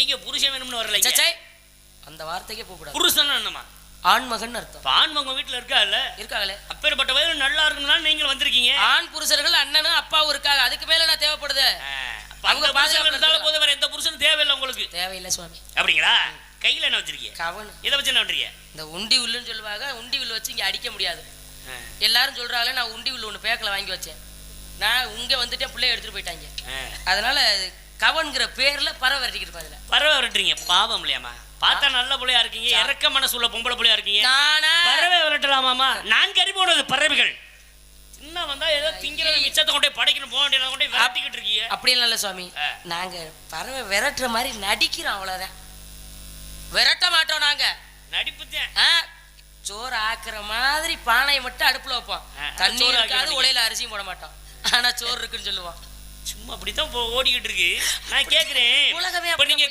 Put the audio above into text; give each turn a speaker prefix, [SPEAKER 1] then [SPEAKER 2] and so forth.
[SPEAKER 1] நீங்க புருஷன் வேணும்னு வரல
[SPEAKER 2] அந்த வார்த்தைக்கே போக கூடாது
[SPEAKER 1] புருஷன் என்னமா
[SPEAKER 2] ஆண்மகன் அர்த்தம்.
[SPEAKER 1] இப்ப ஆண் உங்க வீட்டுல இருக்கா இல்ல
[SPEAKER 2] இருக்காங்களே.
[SPEAKER 1] அப்பேற்பட்ட வயது நல்லா இருக்கணும்னா நீங்களும் வந்திருக்கீங்க?
[SPEAKER 2] ஆண் புருஷர்கள் அண்ணனும் அப்பாவும் இருக்காங்க. அதுக்கு மேல நான் தேவைப்படுது. அவங்க பாதுகாப்பு
[SPEAKER 1] இருந்தாலும் போது வேற எந்த புருஷனும் தேவையில்லை உங்களுக்கு.
[SPEAKER 2] தேவையில்லை சுவாமி.
[SPEAKER 1] அப்படிங்களா? கையில என்ன வச்சிருக்கீங்க?
[SPEAKER 2] கவன்.
[SPEAKER 1] இதை வச்சு என்ன பண்றீங்க?
[SPEAKER 2] இந்த உண்டி வில்லுன்னு சொல்லுவாங்க. உண்டி வில்லு வச்சு இங்க அடிக்க முடியாது. எல்லாரும் சொல்றாங்களே நான் உண்டி வில்லு ஒன்று பேக்கில் வாங்கி வச்சேன். நான் இங்க வந்துட்டேன் பிள்ளைய எடுத்துட்டு போயிட்டாங்க. அதனால கவன்கிற பேர்ல பறவை விரட்டிக்கிட்டு இருப்பேன் அதுல
[SPEAKER 1] பறவை விரட்டுறீங்க. பாவம் இல்லையாமா பார்த்தா நல்ல புள்ளையா இருக்கீங்க. இறக்க மனசுள்ள பொம்பளை புள்ளையா இருக்கீங்க.
[SPEAKER 2] நானா?
[SPEAKER 1] பறவை விரட்டலாமாமா நான் கறி போனது பறவைகள். சின்ன வந்தா ஏதோ திங்கிற மிச்சத்தை கொண்டே படைக்கணும் போக வேண்டியதை கொண்டே விரட்டிக்கிட்டு இருக்கீங்க
[SPEAKER 2] அப்படி இல்ல சுவாமி. நாங்க பறவை விரட்டுற மாதிரி நடிக்கிறோம் அவ்வளவுதான். விரட்ட மாட்டோம் நாங்க.
[SPEAKER 1] நடிப்புத்தேன்.
[SPEAKER 2] சோறு ஆக்குற மாதிரி பானையை மட்டும் அடுப்புல வைப்போம். தண்ணி இருக்காது. உலையில அரிசியும் போட மாட்டோம். ஆனா சோறு இருக்குன்னு சொல்லுவோம்.
[SPEAKER 1] சும்மா அப்படித்தான் ஓடிக்கிட்டு இருக்கு. நான் கேக்குறேன்.
[SPEAKER 2] உலகமே
[SPEAKER 1] இப்ப நீங்க